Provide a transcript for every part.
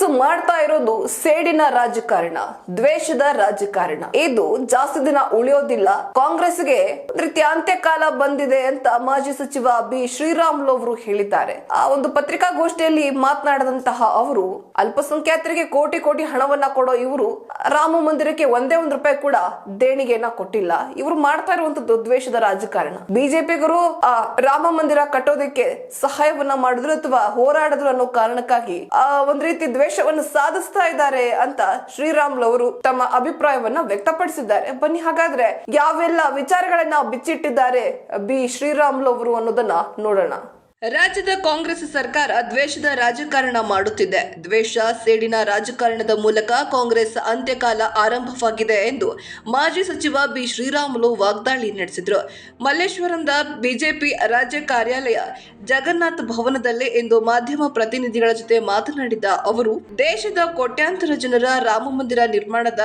ಕಾಂಗ್ರೆಸ್ ಮಾಡ್ತಾ ಇರೋದು ಸೇಡಿನ ರಾಜಕಾರಣ, ದ್ವೇಷದ ರಾಜಕಾರಣ. ಇದು ಜಾಸ್ತಿ ದಿನ ಉಳಿಯೋದಿಲ್ಲ. ಕಾಂಗ್ರೆಸ್ಗೆ ರೀತಿಯ ಅಂತ್ಯಕಾಲ ಬಂದಿದೆ ಅಂತ ಮಾಜಿ ಸಚಿವ ಬಿ ಶ್ರೀರಾಮುಲು ಅವರು ಹೇಳಿದ್ದಾರೆ. ಆ ಒಂದು ಪತ್ರಿಕಾಗೋಷ್ಠಿಯಲ್ಲಿ ಮಾತನಾಡದಂತಹ ಅವರು, ಅಲ್ಪಸಂಖ್ಯಾತರಿಗೆ ಕೋಟಿ ಕೋಟಿ ಹಣವನ್ನ ಕೊಡೋ ಇವರು, ರಾಮ ಮಂದಿರಕ್ಕೆ ಒಂದೇ ಒಂದು ರೂಪಾಯಿ ಕೂಡ ದೇಣಿಗೆಯನ್ನ ಕೊಟ್ಟಿಲ್ಲ. ಇವರು ಮಾಡ್ತಾ ಇರುವಂತದ್ದು ದ್ವೇಷದ ರಾಜಕಾರಣ. ಬಿಜೆಪಿಗರು ಆ ರಾಮ ಮಂದಿರ ಕಟ್ಟೋದಕ್ಕೆ ಸಹಾಯವನ್ನ ಮಾಡಿದ್ರು ಅಥವಾ ಹೋರಾಡಿದ್ರು ಅನ್ನೋ ಕಾರಣಕ್ಕಾಗಿ ಆ ಒಂದ್ ರೀತಿ ದ್ವೇಷವನ್ನು ಸಾಧಿಸ್ತಾ ಇದ್ದಾರೆ ಅಂತ ಶ್ರೀರಾಮ್ಲ ಅವರು ತಮ್ಮ ಅಭಿಪ್ರಾಯವನ್ನ ವ್ಯಕ್ತಪಡಿಸಿದ್ದಾರೆ. ಬನ್ನಿ, ಹಾಗಾದ್ರೆ ಯಾವೆಲ್ಲ ವಿಚಾರಗಳನ್ನ ಬಿಚ್ಚಿಟ್ಟಿದ್ದಾರೆ ಬಿ ಶ್ರೀರಾಮ್ಲ ಅವರು ಅನ್ನೋದನ್ನ ನೋಡೋಣ. ರಾಜ್ಯದ ಕಾಂಗ್ರೆಸ್ ಸರ್ಕಾರ ದ್ವೇಷದ ರಾಜಕಾರಣ ಮಾಡುತ್ತಿದೆ. ದ್ವೇಷ ಸೇಡಿನ ರಾಜಕಾರಣದ ಮೂಲಕ ಕಾಂಗ್ರೆಸ್ ಅಂತ್ಯಕಾಲ ಆರಂಭವಾಗಿದೆ ಎಂದು ಮಾಜಿ ಸಚಿವ ಬಿ ಶ್ರೀರಾಮುಲು ವಾಗ್ದಾಳಿ ನಡೆಸಿದರು. ಮಲ್ಲೇಶ್ವರಂದ ಬಿಜೆಪಿ ರಾಜ್ಯ ಕಾರ್ಯಾಲಯ ಜಗನ್ನಾಥ್ ಭವನದಲ್ಲಿ ಇಂದು ಮಾಧ್ಯಮ ಪ್ರತಿನಿಧಿಗಳ ಜೊತೆ ಮಾತನಾಡಿದ ಅವರು, ದೇಶದ ಕೋಟ್ಯಾಂತರ ಜನರ ರಾಮ ಮಂದಿರ ನಿರ್ಮಾಣದ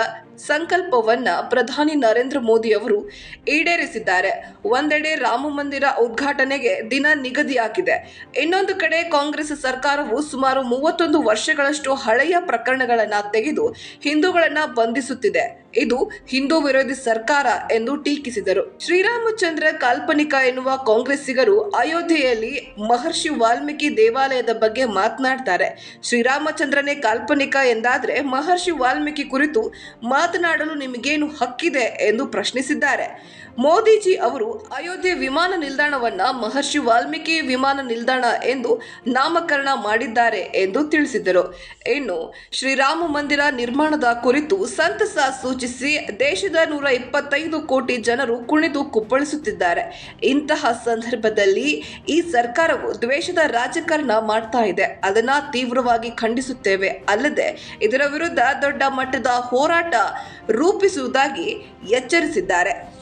ಸಂಕಲ್ಪವನ್ನ ಪ್ರಧಾನಿ ನರೇಂದ್ರ ಮೋದಿ ಅವರು ಈಡೇರಿಸಿದ್ದಾರೆ. ಒಂದೆಡೆ ರಾಮ ಮಂದಿರ ಉದ್ಘಾಟನೆಗೆ ದಿನ ನಿಗದಿಯಾಗಿದೆ. ಇನ್ನೊಂದು ಕಡೆ ಕಾಂಗ್ರೆಸ್ ಸರ್ಕಾರವು ಸುಮಾರು ಮೂವತ್ತೊಂದು ವರ್ಷಗಳಷ್ಟು ಹಳೆಯ ಪ್ರಕರಣಗಳನ್ನು ತೆಗೆದು ಹಿಂದೂಗಳನ್ನು ಬಂಧಿಸುತ್ತಿದೆ. ಇದು ಹಿಂದೂ ವಿರೋಧಿ ಸರ್ಕಾರ ಎಂದು ಟೀಕಿಸಿದರು. ಶ್ರೀರಾಮಚಂದ್ರ ಕಾಲ್ಪನಿಕ ಎನ್ನುವ ಕಾಂಗ್ರೆಸ್ಸಿಗರು ಅಯೋಧ್ಯೆಯಲ್ಲಿ ಮಹರ್ಷಿ ವಾಲ್ಮೀಕಿ ದೇವಾಲಯದ ಬಗ್ಗೆ ಮಾತನಾಡ್ತಾರೆ. ಶ್ರೀರಾಮಚಂದ್ರನೇ ಕಾಲ್ಪನಿಕ ಎಂದಾದ್ರೆ ಮಹರ್ಷಿ ವಾಲ್ಮೀಕಿ ಕುರಿತು ಮಾತನಾಡಲು ನಿಮಗೇನು ಹಕ್ಕಿದೆ ಎಂದು ಪ್ರಶ್ನಿಸಿದ್ದಾರೆ. ಮೋದಿಜಿ ಅವರು ಅಯೋಧ್ಯೆ ವಿಮಾನ ನಿಲ್ದಾಣವನ್ನ ಮಹರ್ಷಿ ವಾಲ್ಮೀಕಿ ವಿಮಾನ ನಿಲ್ದಾಣ ಎಂದು ನಾಮಕರಣ ಮಾಡಿದ್ದಾರೆ ಎಂದು ತಿಳಿಸಿದರು. ಇನ್ನು ಶ್ರೀರಾಮ ಮಂದಿರ ನಿರ್ಮಾಣದ ಕುರಿತು ಸಂತಸ ಸೂಚಿಸಿ ದೇಶದ ನೂರ ಇಪ್ಪತ್ತೈದು ಕೋಟಿ ಜನರು ಕುಣಿದು ಕುಪ್ಪಳಿಸುತ್ತಿದ್ದಾರೆ. ಇಂತಹ ಸಂದರ್ಭದಲ್ಲಿ ಈ ಸರ್ಕಾರವು ದ್ವೇಷದ ರಾಜಕಾರಣ ಮಾಡ್ತಾ ಇದೆ. ಅದನ್ನ ತೀವ್ರವಾಗಿ ಖಂಡಿಸುತ್ತೇವೆ. ಅಲ್ಲದೆ ಇದರ ವಿರುದ್ಧ ದೊಡ್ಡ ಮಟ್ಟದ ಹೋರಾಟ ರೂಪಿಸುವುದಾಗಿ ಎಚ್ಚರಿಸಿದ್ದಾರೆ.